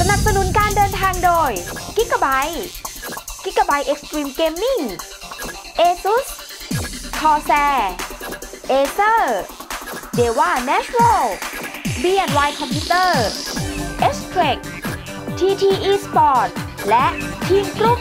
สนับสนุนการเดินทางโดย g i g a b y t e g i g a b y t e Extreme Gaming ASUS Corsair Acer Deva Natural B&Y Computer s t r e c TTE Sport และ Team Group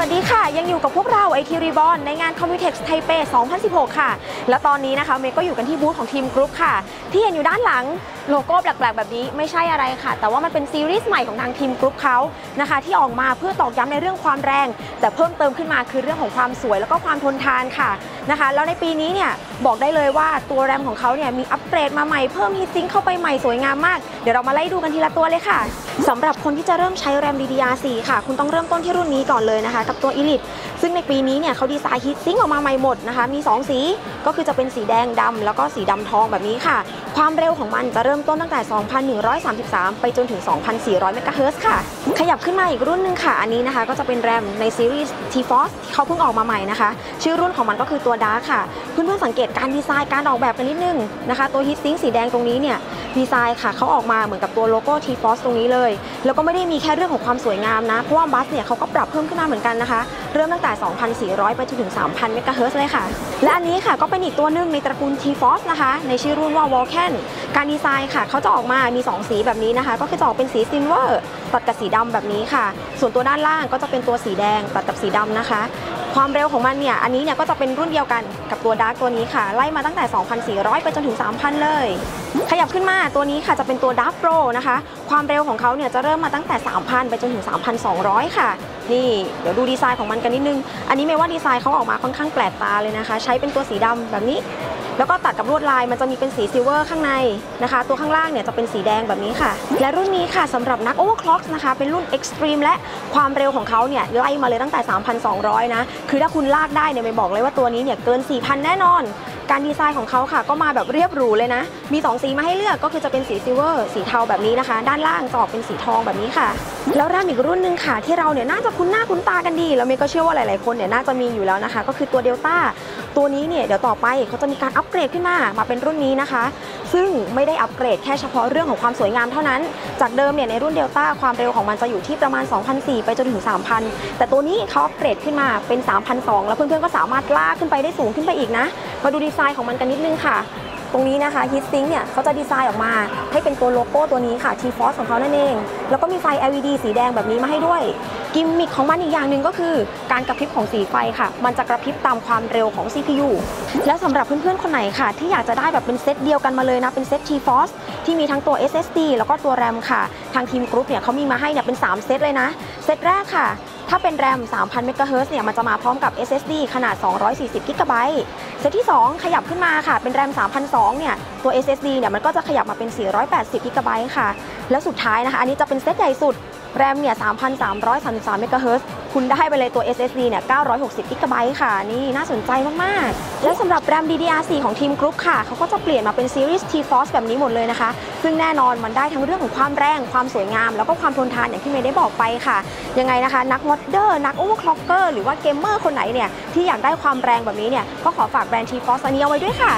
วัสดีค่ะ ยังอยู่กับพวกเราไอทีรีบอลในงาน Computex Taipei 2016 ค่ะ และตอนนี้นะคะเมย์ก็อยู่กันที่บูธของทีมกรุ๊ปค่ะ ที่เห็นอยู่ด้านหลังโลโก้แปลกๆ แบบนี้ไม่ใช่อะไรค่ะ แต่ว่ามันเป็นซีรีส์ใหม่ของทางทีมกรุ๊ปเขานะคะ ที่ออกมาเพื่อตอกย้ำในเรื่องความแรง แต่เพิ่มเติมขึ้นมาคือเรื่องของความสวยแล้วก็ความทนทานค่ะนะคะ แล้วในปีนี้เนี่ยบอกได้เลยว่าตัวแรมของเขาเนี่ยมีอัปเกรดมาใหม่เพิ่มฮีทซิงเข้าไปใหม่สวยงามมาก เดี๋ยวเรามาไล่ดูกันทีละตัวเลยค่ะสำหรับคนที่จะเริ่มใช้แรม DDR4 ค่ะ คุณต้องเริ่มต้นที่รุ่นนี้ก่อนเลยนะคะกับตัว Elite ซึ่งในปีนี้เนี่ยเขาดีไซน์ฮีทซิงออกมาใหม่หมดนะคะ มี 2 สี ก็คือจะเป็นสีแดงดำแล้วก็สีดำทองแบบนี้ค่ะ ความเร็วของมันจะเริ่มต้นตั้งแต่ 2,133 ไปจนถึง 2,400 เมกะเฮิร์ค่ะ ขยับขึ้นมาอีกรุ่นหนึงค่ะ อันนี้นะคะ ก็จะเป็นแรมในซีรีส์ T-Force ที่เขาเพิ่งออกมาใหม่นะคะ ชื่อรุ่นของมันก็คือตัว Dark ค่ะ เพื่อนๆสังเกตการดีไซน์การออกแบบกันนิดนึงนะคะ ตัวฮีทซิงสีแดงตรงนี้เนี่ย ดีไซน์ค่ะเขาออกมาเหมือนกับตัวโลโก้ T-Force ตรงนี้เลย แล้วก็ไม่ได้มีแค่เรื่องของความสวยงามนะ เพราะว่าบัสเนี่ยเขาก็ปรับเพิ่มขึ้นมาเหมือนกันนะคะ เริ่มตั้งแต่ 2,400 ไปจนถึง 3,000 เมกะเฮิรตซ์เลยค่ะ และอันนี้ค่ะก็เป็นอีกตัวหนึ่งในตระกูล T-Force นะคะ ในชื่อรุ่นว่า Vulcan การดีไซน์ค่ะเขาจะออกมามี 2 สีแบบนี้นะคะ ก็คือจะออกเป็นสีซิลเวอร์ตัดกับสีดำแบบนี้ค่ะ ส่วนตัวด้านล่างก็จะเป็นตัวสีแดงตัดกับสีดำนะคะ ความเร็วของมันเนี่ย อันนี้เนี่ยก็จะเป็นรุ่นเดียวกันกับตัวดาร์กตัวนี้ค่ะ ไล่มาตั้งแต่ 2,400 ไปจนถึง 3,000 เลย ขยับขึ้นมาตัวนี้ค่ะจะเป็นตัวดาร์กโปรนะคะ ความเร็วของเขาเนี่ยจะเริ่มมาตั้งแต่ 3,000 ไปจนถึง 3,200 ค่ะ นี่เดี๋ยวดูดีไซน์ของมันกันนิดนึง อันนี้ไม่ว่าดีไซน์เขาออกมาค่อนข้างแปลกตาเลยนะคะ ใช้เป็นตัวสีดำแบบนี้ แล้วก็ตัดกับลวดลายมันจะมีเป็นสีซิลเวอร์ข้างในนะคะ ตัวข้างล่างเนี่ยจะเป็นสีแดงแบบนี้ค่ะ และรุ่นนี้ค่ะสำหรับนักโอเวอร์คล็อกนะคะ เป็นรุ่น extreme และความเร็วของเขาเนี่ยไล่มาเลยตั้งแต่ 3,200 นะ คือถ้าคุณลากได้เนี่ยไม่บอกเลยว่าตัวนี้เนี่ยเกิน 4,000 แน่นอน การดีไซน์ของเขาค่ะ ก็มาแบบเรียบหรูเลยนะ มี 2 สีมาให้เลือกก็คือจะเป็นสีซิลเวอร์สีเทาแบบนี้นะคะ ด้านล่างจะออกเป็นสีทองแบบนี้ค่ะ แล้วแรมอีกรุ่นหนึ่งค่ะ ที่เราเนี่ยน่าจะคุ้นหน้าคุ้นตากันดี แล้วเมย์ก็เชื่อว่าหลายๆคนเนี่ยน่าจะมีอยู่แล้วนะคะ ก็คือตัวเดลต้าตัวนี้เนี่ยเดี๋ยวต่อไปเขาจะมีการอัปเกรดขึ้นมามาเป็นรุ่นนี้นะคะ ซึ่งไม่ได้อัปเกรดแค่เฉพาะเรื่องของความสวยงามเท่านั้น จากเดิมเนี่ยในรุ่นเดลต้าความเร็วของมันจะอยู่ที่ประมาณ2,400ไปจนถึง 3,000 แต่ตัวนี้เขาอัปเกรดขึ้นมาเป็น3,200แล้วเพื่อนๆก็สามารถลากขึ้นไปได้สูงขึ้นไปอีกนะ มาดูดีไซน์ของมันกันนิดนึงค่ะ ตรงนี้นะคะฮิตซิงเนี่ยเขาจะดีไซน์ออกมาให้เป็นตัวโลโก้ตัวนี้ค่ะ T-Force ของเขานั่นเอง แล้วก็มีไฟ LED สีแดงแบบนี้มาให้ด้วย กิมมิคของมันอีกอย่างหนึ่งก็คือ การกระพริบของสีไฟค่ะ มันจะกระพริบตามความเร็วของ CPU และสำหรับเพื่อนๆคนไหนค่ะ ที่อยากจะได้แบบเป็นเซตเดียวกันมาเลยนะเป็นเซต T-Force ที่มีทั้งตัว SSD แล้วก็ตัว RAM ค่ะ ทางทีมกรุ๊ปเนี่ยเขามีมาให้เนี่ยเป็น 3 เซตเลยนะ เซตแรกค่ะ ถ้าเป็นแรม 3,000เมกะเฮิรตซ์เนี่ยมันจะมาพร้อมกับ SSD ขนาด 240กิกะไบต์เซตที่ 2 ขยับขึ้นมาค่ะ เป็นแรม 3,200 เนี่ย ตัว SSD เนี่ยมันก็จะขยับมาเป็น 480กิกะไบต์ค่ะ แล้วสุดท้ายนะคะ อันนี้จะเป็นเซตใหญ่สุด RAM เนี่ย 3,333เมกะเฮิรตซ์คุณได้ไปเลยตัว SSD เนี่ย 960 กิกะไบต์ค่ะ นี่น่าสนใจมาก ๆ และสำหรับ RAM DDR4 ของทีมกรุ๊ปค่ะ เขาก็จะเปลี่ยนมาเป็นซีรีส์ T-Force แบบนี้หมดเลยนะคะ ซึ่งแน่นอนมันได้ทั้งเรื่องของความแรง ความสวยงาม แล้วก็ความทนทานอย่างที่เมย์ได้บอกไปค่ะ ยังไงนะคะ นักมอดเดอร์ นักโอเวอร์คล็อกเกอร์ หรือว่าเกมเมอร์คนไหนเนี่ย ที่อยากได้ความแรงแบบนี้เนี่ย ก็ขอฝากแบรนด์ T-Force อันนี้เอาไว้ด้วยค่ะ